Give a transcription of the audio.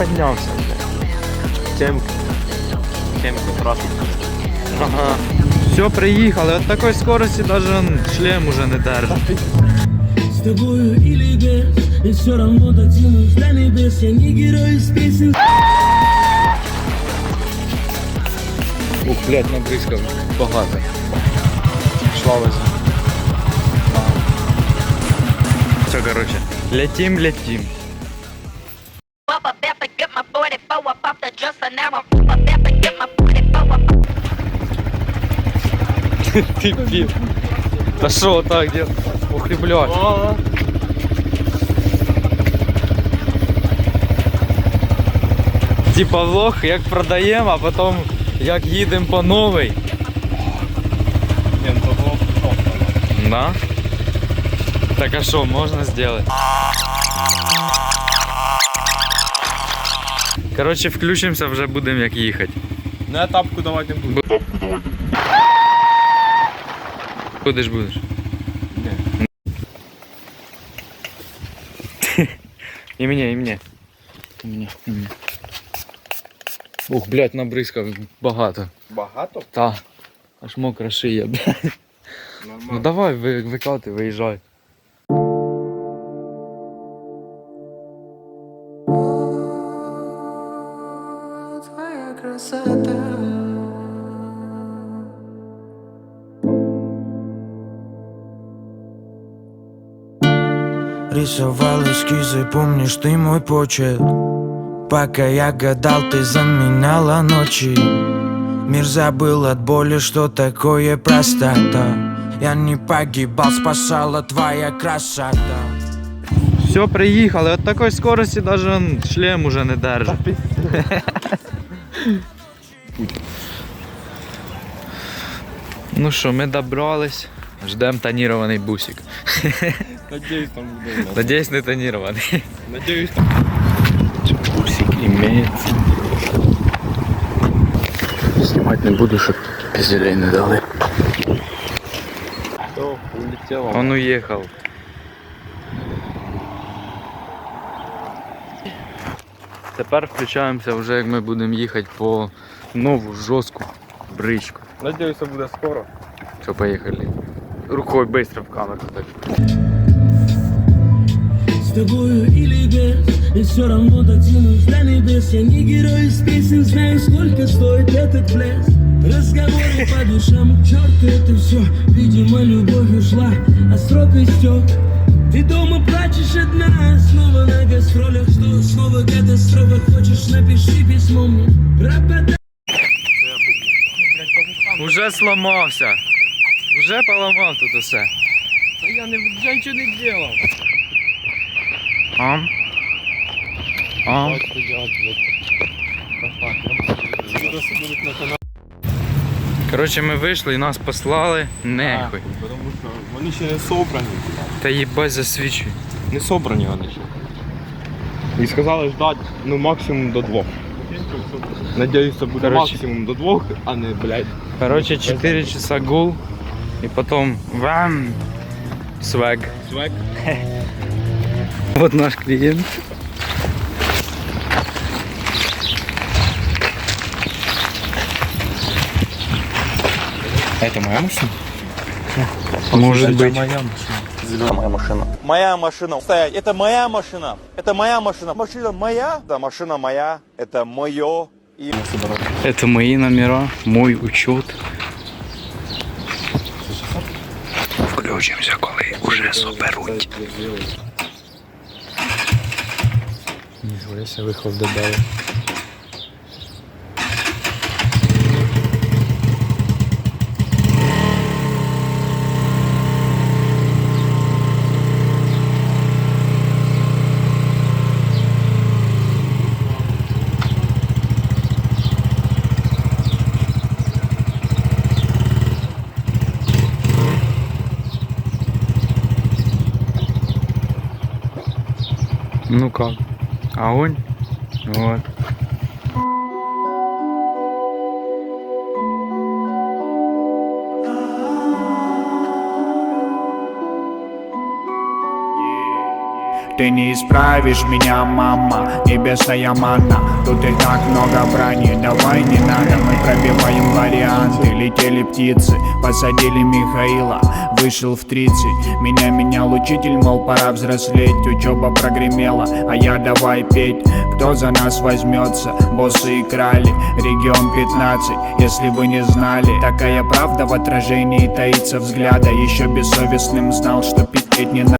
поднялся, блядь. Темку трасу. Ага. Все, приїхали. От такої скорості даже он шлем уже не держить. С тобою или без И все равно дотянусь до небес Я не герой из песен Ух, блядь, набризкав багато. Шла возьму. Все, короче. Летим, летим. my 44 up off the dresser. Now I'm up a bed, forget my 44 up Ти пів. Та що так, дід? Ух ти, блядь. Типа влог, як продаємо, а потім як їдемо по новій. Да? Так а що, можна зробити? Коротше, включимося, вже будемо як їхати. На тапку давати не буду. Будеш, будеш. І мені, і мені. І мені, і мені. Ух, блядь, набризкав багато. Багато? Та. Аж мокра шия, блядь. Ну давай, ви, викати, виїжджай. красота Рисовал эскизы, помнишь ты мой почерк Пока я гадал, ты заменяла ночи Мир забыл от боли, что такое простота Я не погибал, спасала твоя красота Все, приїхали. От такої скорості даже он шлем уже не держить. ну що, ми добрались. Ждем тонірований бусик. Надіюсь, там буде. Надіюсь, не тонірований. Надіюсь, там. Бусик імеється. Знімати не буду, щоб пізделей не дали. Все, улетіло. Он уїхав. Тепер включаємося вже як ми будемо їхати по нову жорстку бричку. Надіюся, буде скоро. Все, поїхали. Рукою швидко в камеру так. С тобою или без И все равно дотянусь до небес Я не герой из песен Знаю, сколько стоит этот пляс Разговоры по душам К черту это все Видимо, любовь ушла А срок истек Ты дома плачешь одна Снова на гастролях Что снова катастрофа Хочешь, напиши письмо мне Пропадай Уже сломався. Вже поламав тут усе. Та я не я нічого не делав. Ам. Ам. Бачите, я, блядь. Відоси будуть на. Коротше, ми вийшли і нас послали. Нехуй. Тому що вони ще не собрані. Та їбать засвічуй. Не собрані вони ще. І сказали ждати, ну максимум до двох. Надіюся, буде Коротше. максимум до двох, а не, блядь. Коротше, 4 часа гул. І потім вам. Свег. Свек. Вот наш клиент. Это моя машина? Может быть. Моя машина. Моя машина. Стоять. Это моя машина. Это моя машина. Машина моя. Да, машина моя. Это мое. Это мои номера, мой учет. Включимося, коли уже соберуть. Ніхуя себе вихлоп додали. Ну как? Огонь? Вот. Ты не исправишь меня, мама. Небесная манна Тут и так много брани. Давай не надо, мы пробиваем варианты. Летели птицы, посадили Михаила Вышел в 30, меня менял учитель Мол, пора взрослеть, учеба прогремела А я давай петь, кто за нас возьмется? Боссы и крали, регион 15 Если вы не знали, такая правда в отражении Таится взгляда, еще бессовестным знал, что пить не надо